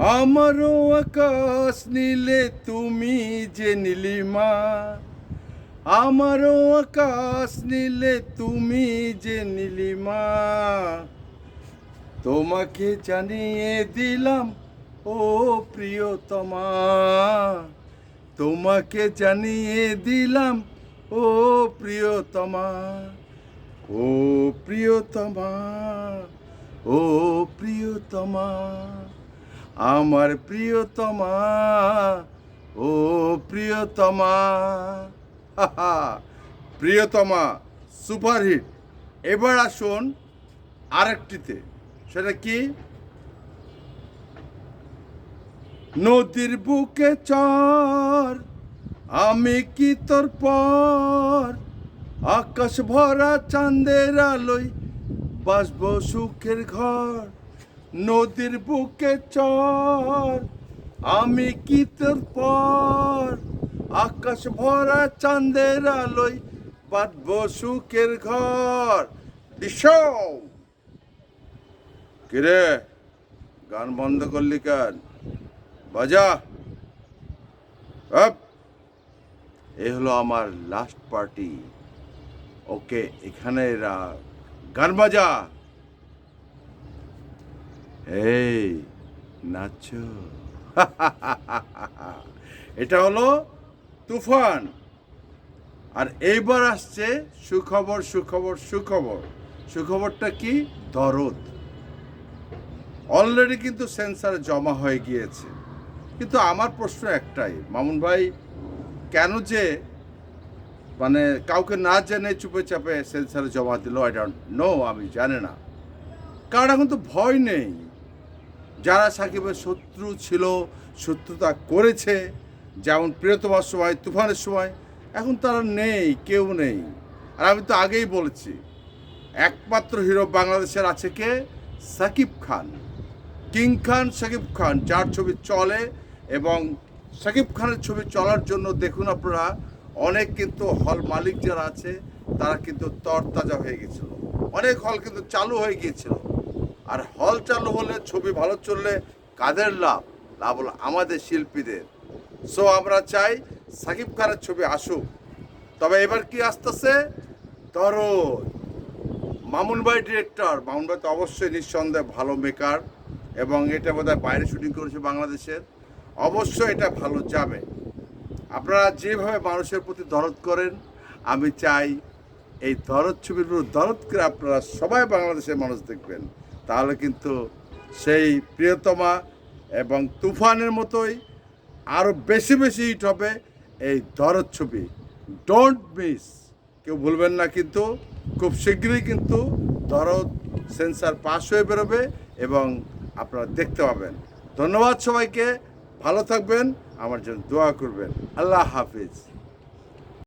আমারও আকাশ নীলে তুমি যে নীলিমা। আমারও আকাশ নীলে তুমি যে নীলিমা। তোমাকে জানিয়ে দিলাম, ও প্রিয়তমা। তোমাকে জানিয়ে দিলাম, ও প্রিয়তমা। ও প্রিয়তমা ও প্রিয়তমা। আমার প্রিয়তমা, ও প্রিয়তমা। প্রিয়তমা, সুপারহিট। এবার আসুন আরেকটিতে। সেটা কি? নদীর বুকে চর, আমি কি তোর পর? আকাশ ভরা চাঁদের আলোয় বাসব সুখের ঘর। নদীর বুকে চর, আমি কি তোর পর? আকাশ ভরা চাঁদের আলোয় বাঁধব সুখের ঘর। কিরে, গান বন্ধ করলি কেন? বাজা। এ হলো আমার লাস্ট পার্টি ওকে, এখানে গান বাজা। এই, নাচো। এটা হলো তুফান। আর এইবার আসছে সুখবর সুখবর সুখবর। সুখবরটা কি? দরদ। অলরেডি কিন্তু সেন্সারে জমা হয়ে গিয়েছে। কিন্তু আমার প্রশ্ন একটাই, মামুন ভাই, কেন যে মানে কাউকে না জেনে চুপে চাপে সেন্সারে জমা দিল আই ডোন্ট নো আমি জানি না। কারণ এখন তো ভয় নেই। যারা সাকিবের শত্রু ছিল, শত্রুতা করেছে, যেমন প্রিয়তমার সময়, তুফানের সময়, এখন তারা নেই, কেউ নেই। আর আমি তো আগেই বলেছি, একমাত্র হিরো বাংলাদেশের আছে কে? সাকিব খান। কিং খান, সাকিব খান, যার ছবি চলে এবং সাকিব খানের ছবি চলার জন্য দেখুন আপনারা, অনেক কিন্তু হল মালিক যারা আছে, তারা কিন্তু তরতাজা হয়ে গেছিল। অনেক হল কিন্তু চালু হয়ে গিয়েছিল। আর হল চালু হলে, ছবি ভালো চললে কাদের লাভ? লাভ হলো আমাদের শিল্পীদের। সো আমরা চাই সাকিব খানের ছবি আসুক। তবে এবার কি আসতেছে? দরদ মামুন ভাই ডিরেক্টর মামুন ভাই তো অবশ্যই নিঃসন্দেহে ভালো মেকার এবং এটা বোধহয় বাইরে শুটিং করেছে বাংলাদেশের। অবশ্যই এটা ভালো যাবে। আপনারা যেভাবে মানুষের প্রতি দরদ করেন, আমি চাই এই দরদ ছবির দরদ করে আপনারা সবাই বাংলাদেশের মানুষ দেখবেন। তাহলে কিন্তু সেই প্রিয়তমা এবং তুফানের মতোই আরও বেশি বেশি হিট হবে এই দরদ ছবি। ডোন্ট মিস কেউ ভুলবেন না কিন্তু, খুব শীঘ্রই কিন্তু দরদ সেন্সার পাস হয়ে বেরোবে এবং আপনারা দেখতে পাবেন। ধন্যবাদ সবাইকে, ভালো থাকবেন, আমার জন্য দোয়া করবেন। আল্লাহ হাফিজ।